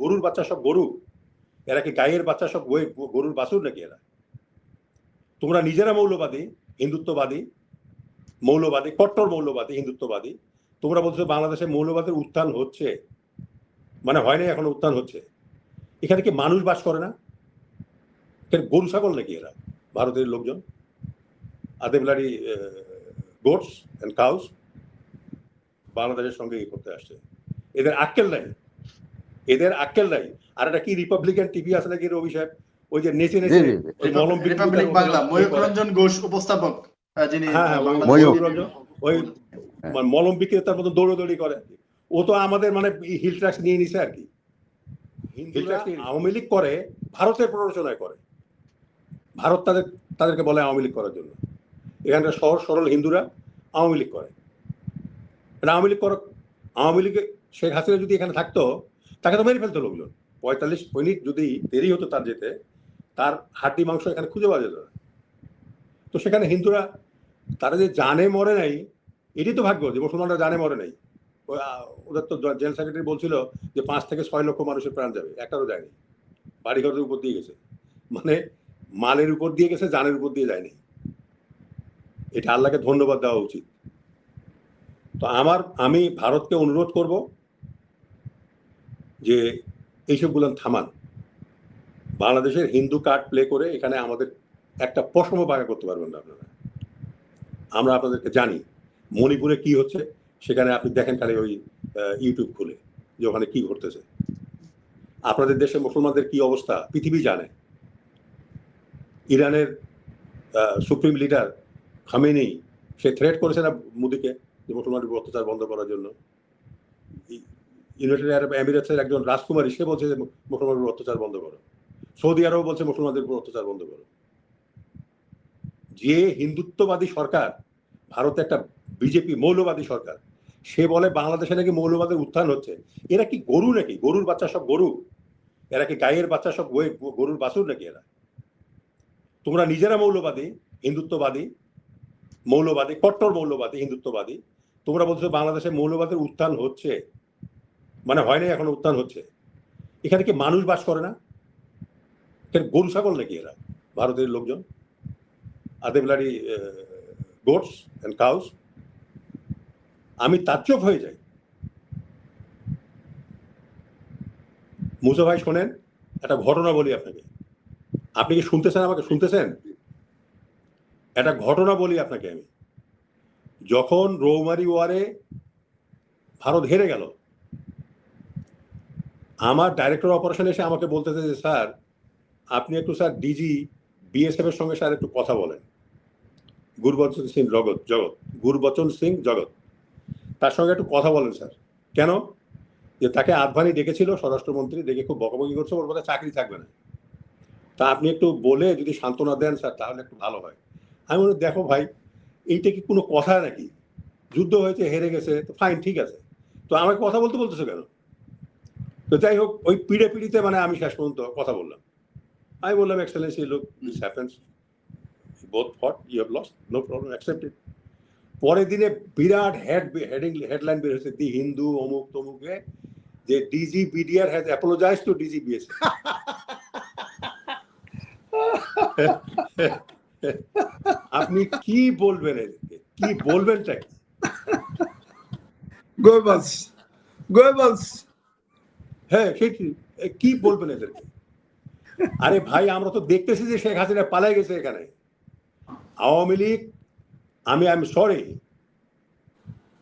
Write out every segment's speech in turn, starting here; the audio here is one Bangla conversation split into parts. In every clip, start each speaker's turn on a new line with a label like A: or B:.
A: গরুর বাচ্চা সব গরু। এরা কি গায়ের বাচ্চা সব গরুর বাছুর নাকি এরা? তোমরা নিজেরা মৌলবাদী, হিন্দুত্ববাদী, মৌলবাদী, কট্টর মৌলবাদী, হিন্দুত্ববাদী। তোমরা বলছো বাংলাদেশে মৌলবাদের উত্থান হচ্ছে। মানে হয় না এখন উত্থান হচ্ছে। এখানে কি মানুষ বাস করে না? এখানে গরু ছাগল নাকি এরা? ভারতের লোকজন। আদেবলারি গোটস অ্যান্ড কাউস বাংলাদেশের সঙ্গে করতে আসছে। এদের আক্কেল নাই। এদের আক্কেল নাই। আর একটা কি রিপাবলিকান টিভি আছে নাকি রবি সাহেব? ওই যে নেচে নেচে
B: রিপাবলিক বাংলা
A: ইয়ে করে।
B: ময়ূক রঞ্জন ঘোষ উপস্থাপক যিনি
A: হ্যাঁ হ্যাঁ ওই মানে মলম বিক্রেতার মতো দৌড়দৌড়ি করে ও তো আমাদের মানে হিল ট্যাক্স নিয়ে নিছে আর কি। আওয়ামী লীগ করে ভারতের প্ররোচনায় করে। ভারত তাদের তাদেরকে বলে আওয়ামী লীগ করার জন্য। এখানকার সহজ সরল হিন্দুরা আওয়ামী লীগ করে। আওয়ামী লীগ কর আওয়ামী লীগে শেখ হাসিনা যদি এখানে থাকতো তাকে তো মেরে ফেলতো লোকজন পঁয়তাল্লিশ মিনিট যদি দেরি হতো তার যেতে, তার হাড্ডি মাংস এখানে খুঁজে পাওয়া যেত না। তো সেখানে হিন্দুরা, তারা যে জানে মরে নাই এটি তো ভাগ্য যে মুসলমানরা জানে মরে নাই। ওদের তো জেনারেল সেক্রেটারি বলছিল যে পাঁচ থেকে ছয় লক্ষ মানুষের প্রাণ যাবে, একটারও যায়নি। বাড়িঘরের উপর দিয়ে গেছে। মানে মালের উপর দিয়ে গেছে জানের উপর দিয়ে যায়নি। এটা আল্লাহকে ধন্যবাদ দেওয়া উচিত। তো আমার, আমি ভারতকে অনুরোধ করব যে এইসবগুলো থামান। বাংলাদেশের হিন্দু কার্ড প্লে করে এখানে আমাদের একটা পশম বাঘা করতে পারবেন না আপনারা। আমরা আপনাদেরকে জানি মণিপুরে কি হচ্ছে, সেখানে আপনি দেখেন খালি ওই ইউটিউব খুলে যে ওখানে কি ঘটতেছে। আপনাদের দেশে মুসলমানদের কি অবস্থা, পৃথিবী জানে। ইরানের সুপ্রিম লিডার খামেনি সে থ্রেট করেছে না মোদিকে যে মুসলমানদের অত্যাচার বন্ধ করার জন্য? ইউনাইটেড আরব এমিরেটসের একজন রাজকুমারী সে বলছে যে মুসলমানের উপর অত্যাচার বন্ধ করো। সৌদি আরব বলছে মুসলমানদের উপর অত্যাচার বন্ধ করো। যে হিন্দুত্ববাদী সরকার, ভারতে একটা বিজেপি মৌলবাদী সরকার, সে বলে বাংলাদেশে নাকি মৌলবাদের উত্থান হচ্ছে। এরা কি গরু নাকি? গরুর বাচ্চা সব গরু। এরা কি গায়ের বাচ্চা সব গরুর বাছুর নাকি এরা? তোমরা নিজেরা মৌলবাদী, হিন্দুত্ববাদী, মৌলবাদী, কট্টর মৌলবাদী, হিন্দুত্ববাদী। তোমরা বলছো বাংলাদেশে মৌলবাদের উত্থান হচ্ছে। মানে হয় না এখন উত্থান হচ্ছে। এখানে কি মানুষ বাস করে না? এখানে গরু, ছাগল নাকি এরা? ভারতের লোকজন? আদেবলারি গোটস অ্যান্ড কাউস আমি তাজ্জব হয়ে যাই। মুসা ভাই শোনেন, একটা ঘটনা বলি আপনাকে। আপনি কি শুনতেছেন আমাকে? শুনতেছেন? একটা ঘটনা বলি আপনাকে আমি। যখন রৌমারি ওয়ারে ভারত হেরে গেল আমার ডাইরেক্টর অপারেশন এসে আমাকে বলতেছে যে, স্যার, আপনি একটু, স্যার ডিজি বিএসএফ এর সঙ্গে, স্যার, একটু কথা বলেন। গুরবচন সিং জগৎ জগৎ, গুরবচন সিং জগৎ, তার সঙ্গে একটু কথা বলেন, স্যার। কেন? যে তাকে আদভানি ডেকেছিল, স্বরাষ্ট্রমন্ত্রী, দেখে খুব বকাবকি করছে, ওর কথা চাকরি থাকবে না। তা আপনি একটু বলে যদি সান্ত্বনা দেন, স্যার, তাহলে একটু ভালো হয়। আমি বলি, দেখো ভাই, এইটা কি কোনো কথা নাকি? যুদ্ধ হয়েছে, হেরে গেছে, তো ফাইন ঠিক আছে। তো আমাকে কথা বলতে বলতেছো কেন? তো যাই হোক, ওই পিড়ে পিড়িতে মানে আমি শেষ পর্যন্ত কথা বললাম। আমি বললাম excellency look this happens both fought you have lost no problem accepted পরের দিনে বিরাট হেড হেডিং হেডলাইন বের হয়েছে, দি হিন্দু, অমুক, তমুকে যে DG BDR has apologise to DG BS আপনি কি বলবেন কি বলবেনটা কি?
C: গোয়েবলস গোয়েবলস
A: হ্যাঁ সেই কি- বলবেন এদেরকে? আরে ভাই আমরা তো দেখতেছি যে শেখ হাসিনা পালাই গেছে এখানে। আওয়ামী লীগ আমি আই এম সরি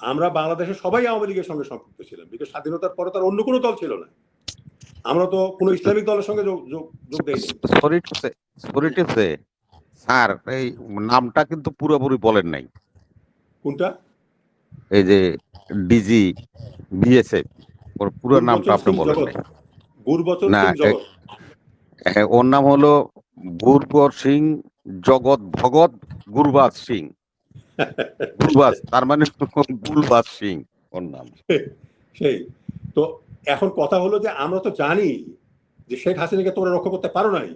A: আমরা বাংলাদেশের সবাই আওয়ামী লীগের সঙ্গে সম্পৃক্ত ছিলাম বিকজ স্বাধীনতার পরে তার অন্য কোনো দল ছিল না। আমরা তো কোনো ইসলামিক দলের সঙ্গে যোগ দেয়নি।
D: সরি সরি স্যার এই নামটা কিন্তু পুরোপুরি বলেন নাই।
A: কোনটা?
D: এই যে ডিজি বিএসএফ ওর পুরো নামটা আপনি বলেন না, ওর নাম হলো গুরবর সিং জগৎ ভগৎ গুরবাজ সিং। গুরবাজ তার মানে গুরবাজ সিং ওর নাম।
A: সেই। তো এখন কথা হলো যে আমরা তো জানি যে শেখ হাসিনাকে তোমরা রক্ষা করতে পারো নাই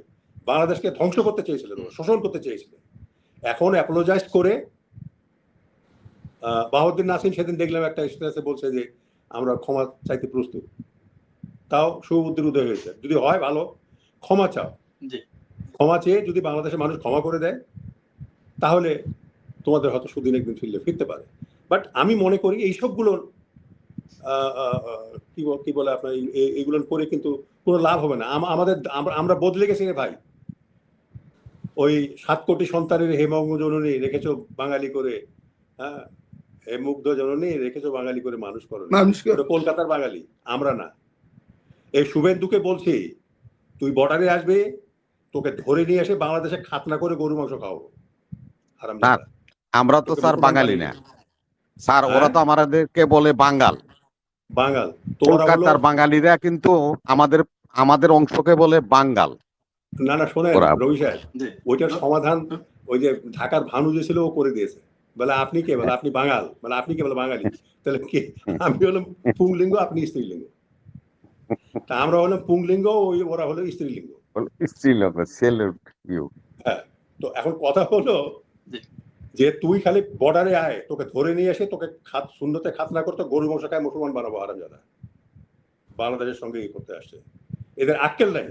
A: বাংলাদেশকে ধ্বংস করতে চেয়েছিলে তোমরা শোষণ করতে চেয়েছিলে। এখন অ্যাপোলোজাইজ করে বাহাউদ্দিন নাসিম সেদিন দেখলাম একটা বলছে যে আমরা ক্ষমা চাইতে প্রস্তুত। তাও শুভবুদ্ধির উদয় হয়েছে। যদি হয় ভালো ক্ষমা চাও। ক্ষমা চেয়ে যদি বাংলাদেশের মানুষ ক্ষমা করে দেয় তাহলে তোমাদের হয়তো সুদিন একদিন ফিরলে ফিরতে পারে। বাট আমি মনে করি এই আহ, কি কি বলে আপনার এই- এই- এইগুলো করে কিন্তু কোনো লাভ হবে না। আমাদের আমরা- আমরা বদলে গেছি রে ভাই। ওই সাত কোটি সন্তানের হেমঙ্গ জননী রেখেছো বাঙালি করে হ্যাঁ? মুগ্ধ জননী রেখেছো বাঙালি করে মানুষ করো
C: মানুষ
A: কলকাতার বাঙালি আমরা না। এই শুভেন্দুকে বলছি তুই বর্ডারে আসবে তোকে ধরে নিয়ে এসে বাংলাদেশে খাতনা করে গরু মাংস খাওয়াবো।
D: আমরা তো স্যার বাঙালি না। স্যার ওরা তো আমাদেরকে বলে বাঙ্গাল
A: বাঙাল। তোমরা
D: কলকাতার বাঙালিরা কিন্তু আমাদের আমাদের অংশকে বলে বাঙ্গাল
A: না না শোনেন রবি সাহেব ওইটার সমাধান ওই যে ঢাকার ভানু যে ছিল ও করে দিয়েছে। বলে আপনি কে? বলে আপনি বাঙাল। বলে আপনি কে? বলে বাঙালি। তাহলে কে? আমি হলাম পুংলিঙ্গ আপনি স্ত্রীলিঙ্গ। তা আমরা হলাম পুংলিঙ্গ ওই ওরা হলো স্ত্রীলিঙ্গ।
D: Salute you.
A: তো এখন কথা হলো যে তুই খালি বর্ডারে আয় তোকে ধরে নিয়ে এসে তোকে খাত শূন্যতে খাতনা করতে গরু বংশ খায় মুসলমান বানাবো হারাম জাদা। বাংলাদেশের সঙ্গে ই করতে আসছে। এদের আক্কেল নাই।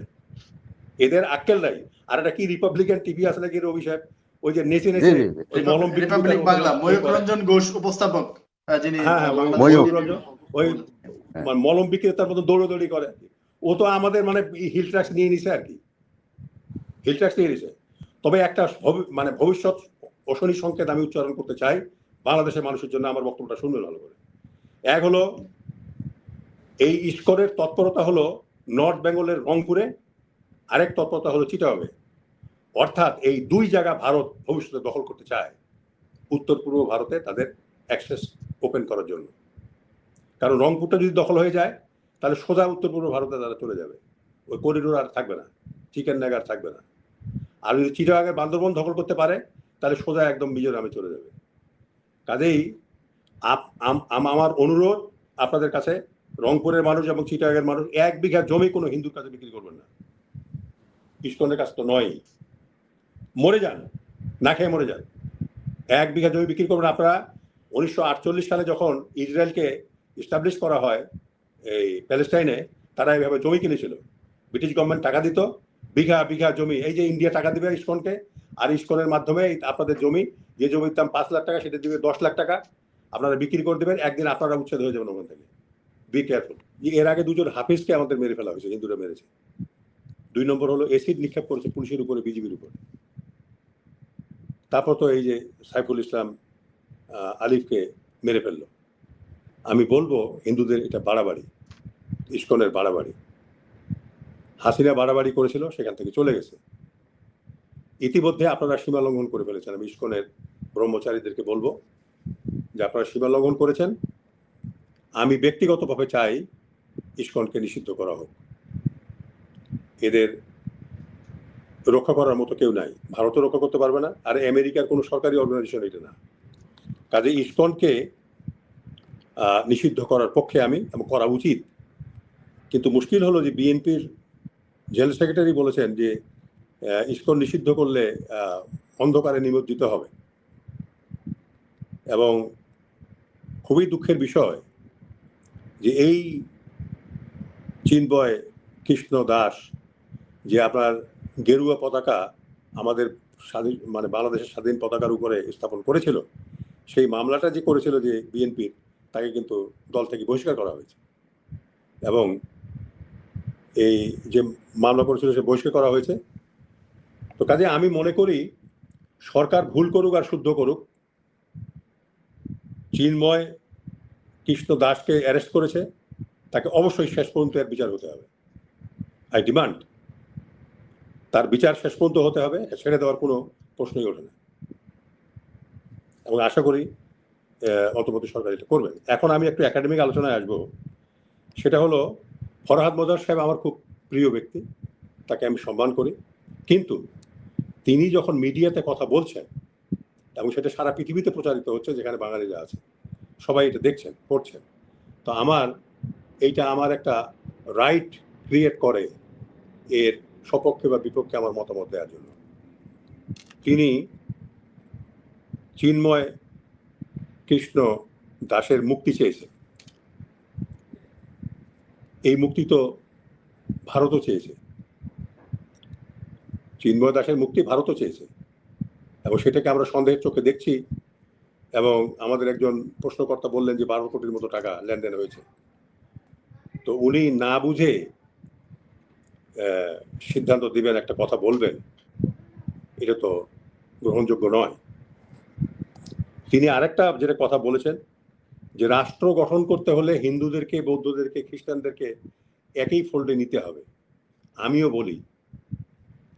A: এদের আক্কেল নাই। আর একটা কি রিপাবলিকান টিভি আছে নাকি রবি সাহেব? ওই যে নেচে নেচে মলম
B: রিপাবলিক বাংলা ময়ূর ঘোষ উপস্থাপক যিনি
A: হ্যাঁ হ্যাঁ ওই মানে মলম বিক্রেতার মতো দৌড়দৌড়ি করে ও তো আমাদের মানে হিল ট্যাক্স নিয়ে নিছে আর কি। হিল ট্যাক্স নিয়ে নিছে। তবে একটা ভবি- মানে ভবিষ্যৎ অশনি সংকেত আমি উচ্চারণ করতে চাই বাংলাদেশের মানুষের জন্য আমার বক্তব্যটা শুনবে ভালো করে। এক হলো এই ইস্করের তৎপরতা হলো নর্থ বেঙ্গলের রংপুরে আরেক তৎপরতা হলো চিটাগংয়ে। অর্থাৎ এই দুই জায়গা ভারত ভবিষ্যতে দখল করতে চায়, উত্তর পূর্ব ভারতে তাদের অ্যাক্সেস ওপেন করার জন্য। কারণ রংপুরটা যদি দখল হয়ে যায়, তাহলে সোজা উত্তর পূর্ব ভারতে তারা চলে যাবে। ওই করিডোর আর থাকবে না চিকেন নেগ আর থাকবে না। আর যদি চিটাগাঙের বান্দরবন দখল করতে পারে, তাহলে সোজা একদম মিজোরামে চলে যাবে। কাজেই আমার অনুরোধ, আপনাদের কাছে রংপুরের মানুষ এবং চিটাগাঙের মানুষ, এক বিঘা জমি কোনো হিন্দুর কাছে বিক্রি করবেন না। ইস্কনের কাছে তো নয় মরে যান, না খেয়ে মরে যান। এক বিঘা জমি বিক্রি করবেন আপনারা। উনিশশো আটচল্লিশ সালে যখন ইসরায়েলকে ইস্টাবলিশ করা হয়, এই প্যালেস্টাইনে, তারা এইভাবে জমি কিনেছিল। ব্রিটিশ গভর্নমেন্ট টাকা দিত। বিঘা বিঘা জমি, এই যে ইন্ডিয়া টাকা দিবে ইস্কনকে, আর ইস্কনের মাধ্যমে আপনাদের জমি, যে জমির দাম পাঁচ লাখ টাকা, সেটা দিবে দশ লাখ টাকা। আপনারা বিক্রি করে দেবেন, একদিন আপনারা উচ্ছেদ হয়ে যাবেন ওখান থেকে। বি কেয়ারফুল এর আগে দুজন হাফিজকে আমাদের মেরে ফেলা হয়েছে, হিন্দুরা মেরেছে। দুই নম্বর হলো এসিড নিক্ষেপ করেছে পুলিশের উপরে, বিজিবির উপরে। তারপর তো এই যে সাইফুল ইসলাম আলিফকে মেরে ফেলল। আমি বলব হিন্দুদের এটা বাড়াবাড়ি, ইস্কনের বাড়াবাড়ি। হাসিনা বাড়াবাড়ি করেছিল, সেখান থেকে চলে গেছে। ইতিমধ্যে আপনারা সীমা লঙ্ঘন করে ফেলেছেন। আমি ইস্কনের ব্রহ্মচারীদেরকে বলব যে আপনারা সীমা লঙ্ঘন করেছেন। আমি ব্যক্তিগতভাবে চাই ইস্কনকে নিষিদ্ধ করা হোক। এদের রক্ষা করার মতো কেউ নাই। ভারতও রক্ষা করতে পারবে না, আর আমেরিকার কোনো সরকারি অর্গানাইজেশন এটা না। কাজে ইস্কনকে নিষিদ্ধ করার পক্ষে আমি, এবং করা উচিত। কিন্তু মুশকিল হলো যে বিএনপির জেনারেল সেক্রেটারি বলেছেন যে ইস্কন নিষিদ্ধ করলে অন্ধকারে নিমজ্জিত হবে। এবং খুবই দুঃখের বিষয় যে এই চিনবয় কৃষ্ণ দাস যে আপনার গেরুয়া পতাকা আমাদের স্বাধীন মানে বাংলাদেশের স্বাধীন পতাকার উপরে স্থাপন করেছিল, সেই মামলাটা যে করেছিল যে বিএনপির, তাকে কিন্তু দল থেকে বহিষ্কার করা হয়েছে। এবং এই যে মামলা করেছিল সে বহিষ্কার করা হয়েছে। তো কাজে আমি মনে করি, সরকার ভুল করুক আর শুদ্ধ করুক, চিন্ময় কৃষ্ণ দাসকে অ্যারেস্ট করেছে, তাকে অবশ্যই শেষ পর্যন্ত এর বিচার হতে হবে। আই ডিমান্ড তার বিচার শেষ পর্যন্ত হতে হবে, ছেড়ে দেওয়ার কোনো প্রশ্নই ওঠে না। এবং আশা করি অন্তর্বর্তী সরকার এটা করবেন। এখন আমি একটু একাডেমিক আলোচনায় আসব। সেটা হলো, ফরহাদ মজার সাহেব আমার খুব প্রিয় ব্যক্তি, তাকে আমি সম্মান করি। কিন্তু তিনি যখন মিডিয়াতে কথা বলছেন, এবং সেটা সারা পৃথিবীতে প্রচারিত হচ্ছে, যেখানে বাঙালিরা আছে, সবাই এটা দেখছেন, পড়ছেন, তো আমার, এইটা আমার একটা রাইট ক্রিয়েট করে এর সপক্ষে বা বিপক্ষে আমার মতামত দেওয়ার জন্য। তিনি চিন্ময় কৃষ্ণ দাসের মুক্তি চেয়েছেন। এই মুক্তি তো ভারতও চেয়েছে। চিন্ময় দাসের মুক্তি ভারতও চেয়েছে। এবং সেটাকে আমরা সন্দেহের চোখে দেখছি এবং আমাদের একজন প্রশ্নকর্তা বললেন যে বারো কোটির মতো টাকা লেনদেন হয়েছে। তো উনি না বুঝে সিদ্ধান্ত দিবেন, একটা কথা বলবেন, এটা তো গ্রহণযোগ্য নয়। তিনি আরেকটা যেটা কথা বলেছেন, যে রাষ্ট্র গঠন করতে হলে হিন্দুদেরকে, বৌদ্ধদেরকে, খ্রিস্টানদেরকে একই ফোল্ডে নিতে হবে। আমিও বলি।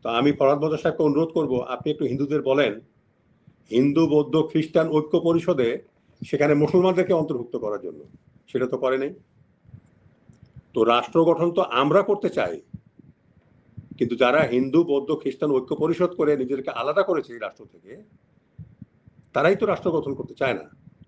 A: তো আমি ফরাদ সাহেবকে অনুরোধ করব, আপনি একটু হিন্দুদের বলেন, হিন্দু, বৌদ্ধ, খ্রিস্টান ঐক্য পরিষদে সেখানে মুসলমানদেরকে অন্তর্ভুক্ত করার জন্য। সেটা তো করে নাই। তো রাষ্ট্র গঠন তো আমরা করতে চাই। কিন্তু যারা হিন্দু, বৌদ্ধ, খ্রিস্টান ঐক্য পরিষদ করে নিজেদেরকে আলাদা করেছে এই রাষ্ট্র থেকে, তারাই তো রাষ্ট্র গঠন করতে চায় না।